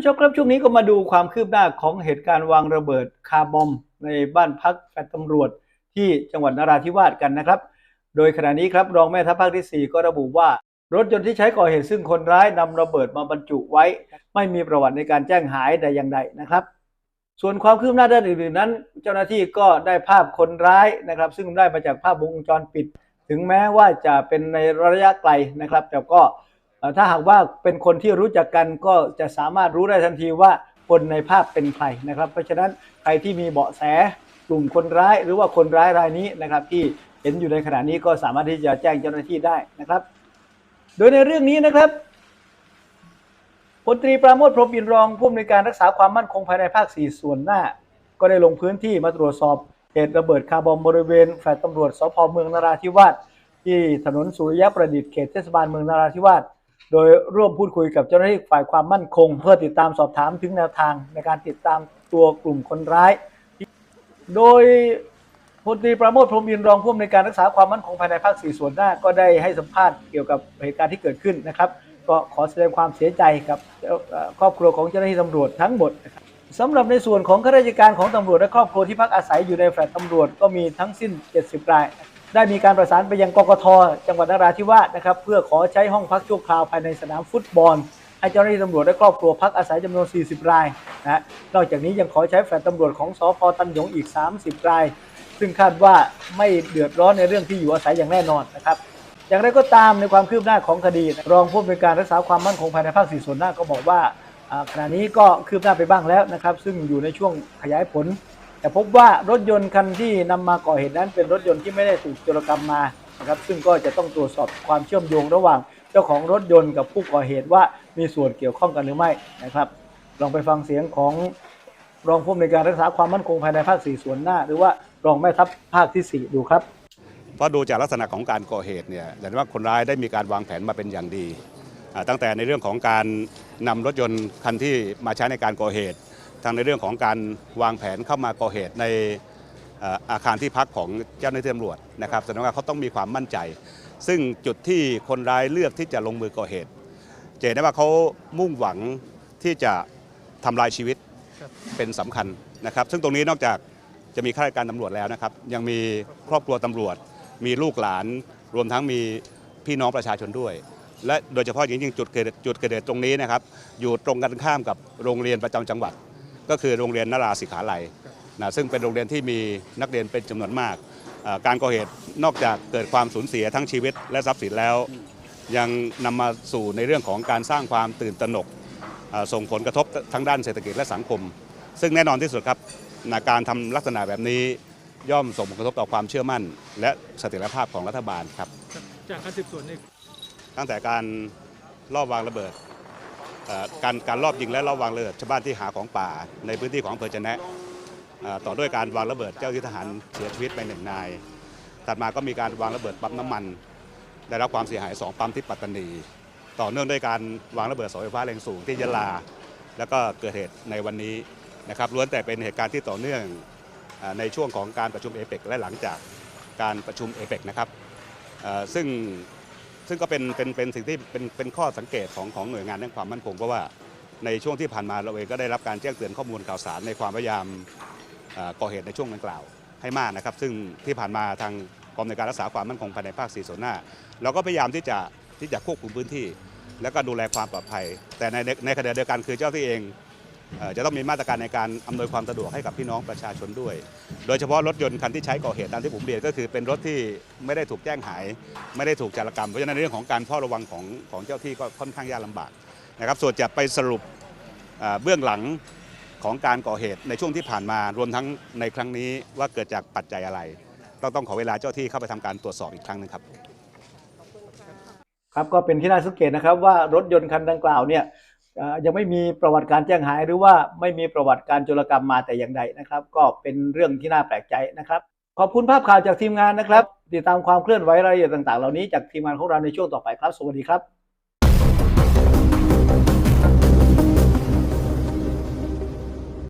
ผู้ชมครับช่วงนี้ก็มาดูความคืบหน้าของเหตุการณ์วางระเบิดคาร์บอม ในบ้านพักแฟลตำรวจที่จังหวัดนราธิวาสกันนะครับ โดยขณะนี้ครับรองแม่ทัพภาคที่ 4 ก็ระบุว่า รถยนต์ที่ใช้ก่อเหตุซึ่งคนร้ายนำระเบิดมาบรรจุไว้ ไม่มีประวัติในการแจ้งหายใดอย่างใดนะครับ ส่วนความคืบหน้าด้านอื่นๆนั้น เจ้าหน้าที่ก็ได้ภาพคนร้ายนะครับ ซึ่งได้มาจากภาพวงจรปิด ถึงแม้ว่าจะเป็นในระยะไกลนะครับ แต่ก็ ถ้าหากว่าเป็นคนที่รู้จักกันก็จะสามารถรู้ได้ทันทีว่าคนในภาพเป็นใครนะครับ เพราะฉะนั้นใครที่มีเบาะแสกลุ่มคนร้ายหรือว่าคนร้ายรายนี้นะครับ ที่เห็นอยู่ในขณะนี้ก็สามารถที่จะแจ้งเจ้าหน้าที่ได้นะครับ โดยในเรื่องนี้นะครับพลตรีปราโมทพรมอินรองผู้อำนวยการรักษาความมั่นคงภายในภาค 4 ส่วนหน้า ก็ได้ลงพื้นที่มาตรวจสอบเหตุระเบิดคาร์บอมบริเวณแฟลตตำรวจสพเมืองนราธิวาสที่ถนนสุริยะประดิษฐ์เขตเทศบาลเมืองนราธิวาส โดยร่วมพูดคุยกับเจ้าหน้าที่ฝ่ายความมั่นคง เพื่อติดตามสอบถามถึงแนวทางในการติดตามตัวกลุ่มคนร้าย โดยพลตรีประโมทพรหมอินรองผู้อำนวยการรักษาความมั่นคงภายในภาค4ส่วนหน้าก็ได้ให้สัมภาษณ์เกี่ยวกับเหตุการณ์ที่เกิดขึ้นนะครับ ก็ขอแสดงความเสียใจกับครอบครัวของเจ้าหน้าที่ตำรวจทั้งหมดนะครับสำหรับในส่วนของข้าราชการของตำรวจและครอบครัวที่พักอาศัยอยู่ในแฟลตตำรวจก็มีทั้งสิ้น 70 ราย ได้มีการประสานไปยังกกทจังหวัดนราธิวาสนะครับ เพื่อขอใช้ห้องพักชั่วคราวภายในสนามฟุตบอล ให้เจ้าหน้าที่ตำรวจและครอบครัวพักอาศัยจำนวน 40 รายนะนอกจากนี้ยังขอใช้แฟลตตำรวจของสพตันหยงอีก 30 ราย ซึ่งคาดว่าไม่เดือดร้อนในเรื่องที่อยู่อาศัยอย่างแน่นอนนะครับอย่างไรก็ตามในความคืบหน้าของคดี รองผู้อำนวยการรักษาความมั่นคงภายในภาคสี่ส่วนหน้าก็บอกว่าขณะนี้ก็คืบหน้าไปบ้างแล้วนะครับ ซึ่งอยู่ในช่วงขยายผล แต่พบว่ารถยนต์คันที่นำมาก่อเหตุนั้นเป็นรถยนต์ที่ไม่ได้ถูกโจรกรรมมานะครับซึ่งก็จะต้องตรวจสอบความเชื่อมโยงระหว่างเจ้าของรถยนต์กับผู้ก่อเหตุว่ามีส่วนเกี่ยวข้องกันหรือไม่นะครับ ลองไปฟังเสียงของรองผู้อำนวยการรักษาความมั่นคงภายในภาคสี่ส่วนหน้า หรือว่ารองแม่ทัพภาคที่สี่ดูครับเพราะดูจากลักษณะของการก่อเหตุเนี่ยเห็นว่าคนร้ายได้มีการวางแผนมาเป็นอย่างดี ตั้งแต่ในเรื่องของการนำรถยนต์คันที่มาใช้ในการก่อเหตุ ทั้งในเรื่องของการวางแผนเข้ามาก่อเหตุในอาคารที่พักของเจ้าหน้าที่ตำรวจนะครับแสดงว่าเขาต้องมีความมั่นใจ ซึ่งจุดที่คนร้ายเลือกที่จะลงมือก่อเหตุเห็นได้ว่าเขามุ่งหวังที่จะทำลายชีวิตเป็นสำคัญนะครับ ซึ่งตรงนี้นอกจากจะมีข้าราชการตำรวจแล้วนะครับ ยังมีครอบครัวตำรวจ มีลูกหลาน รวมทั้งมีพี่น้องประชาชนด้วย และโดยเฉพาะอย่างยิ่งจุดเกิดจุดเกิดเหตุตรงนี้นะครับ อยู่ตรงกันข้ามกับโรงเรียนประจำจังหวัด ก็คือโรงเรียนนราศิขาลัยนะซึ่งเป็นโรงเรียนที่มีนักเรียนเป็นจำนวนมากอ่าการก่อเหตุนอกจากเกิดความสูญเสียทั้งชีวิตและทรัพย์สินแล้ว ยังนำมาสู่ในเรื่องของการสร้างความตื่นตระหนกอ่าส่งผลกระทบทั้งด้านเศรษฐกิจและสังคม ซึ่งแน่นอนที่สุดครับนะการทำลักษณะแบบนี้ย่อมส่งผลกระทบต่อความเชื่อมั่น และเสถียรภาพของรัฐบาลครับ จากการสืบสวนในตั้งแต่การลอบวางระเบิดเอ่อ การการลอบยิงและลอบวางระเบิดชาวบ้านที่หาของป่าในพื้นที่ของอำเภอจะแนะต่อด้วยการวางระเบิดเจ้าที่ทหารเสียชีวิตไปหนึ่งนาย ถัดมาก็มีการวางระเบิดปั๊มน้ำมัน ได้รับความเสียหายสองปั๊มที่ปัตตานี ต่อเนื่องด้วยการวางระเบิดเสาไฟฟ้าแรงสูงที่ยะลา แล้วก็เกิดเหตุในวันนี้นะครับล้วนแต่เป็นเหตุการณ์ที่ต่อเนื่องในช่วงของการประชุมเอเปกและหลังจากการประชุมเอเปกนะครับซึ่ง ซึ่งก็เป็นเป็นเป็นสิ่งที่เป็นเป็นข้อสังเกตของของหน่วยงานด้านความมั่นคงเพราะว่าในช่วงที่ผ่านมาเราเองก็ได้รับการแจ้งเตือนข้อมูลข่าวสารในความพยายามก่อเหตุในช่วงดังกล่าวให้มากนะครับ ซึ่งที่ผ่านมาทางกองในการรักษาความมั่นคงภายในภาคสี่ส่วนหน้าเราก็พยายามที่จะที่จะควบคุมพื้นที่ แล้วก็ดูแลความปลอดภัย แต่ในในขณะเดียวกันคือเจ้าที่เอง จะต้องมีมาตรการในการอำนวยความสะดวกให้กับพี่น้องประชาชนด้วย โดยเฉพาะรถยนต์คันที่ใช้ก่อเหตุตามที่ผมเรียนก็คือเป็นรถที่ไม่ได้ถูกแจ้งหาย ไม่ได้ถูกจารกรรม เพราะฉะนั้นเรื่องของการเฝ้าระวังของของเจ้าที่ก็ค่อนข้างยากลำบากนะครับ ส่วนจะไปสรุปเบื้องหลังของการก่อเหตุในช่วงที่ผ่านมารวมทั้งในครั้งนี้ว่าเกิดจากปัจจัยอะไรต้องต้องขอเวลาเจ้าที่เข้าไปทำการตรวจสอบอีกครั้งหนึงครับ ครับก็เป็นที่น่าสังเกตนะครับว่ารถยนต์คันดังกล่าวเนี่ย ยังไม่มีประวัติการแจ้งหายหรือว่าไม่มีประวัติการโจรกรรมมาแต่อย่างใดนะครับ ก็เป็นเรื่องที่น่าแปลกใจนะครับ ขอบคุณภาพข่าวจากทีมงานนะครับ ติดตามความเคลื่อนไหวรายละเอียดต่างๆ เหล่านี้จากทีมงานของเราในช่วงต่อไปครับ สวัสดีครับ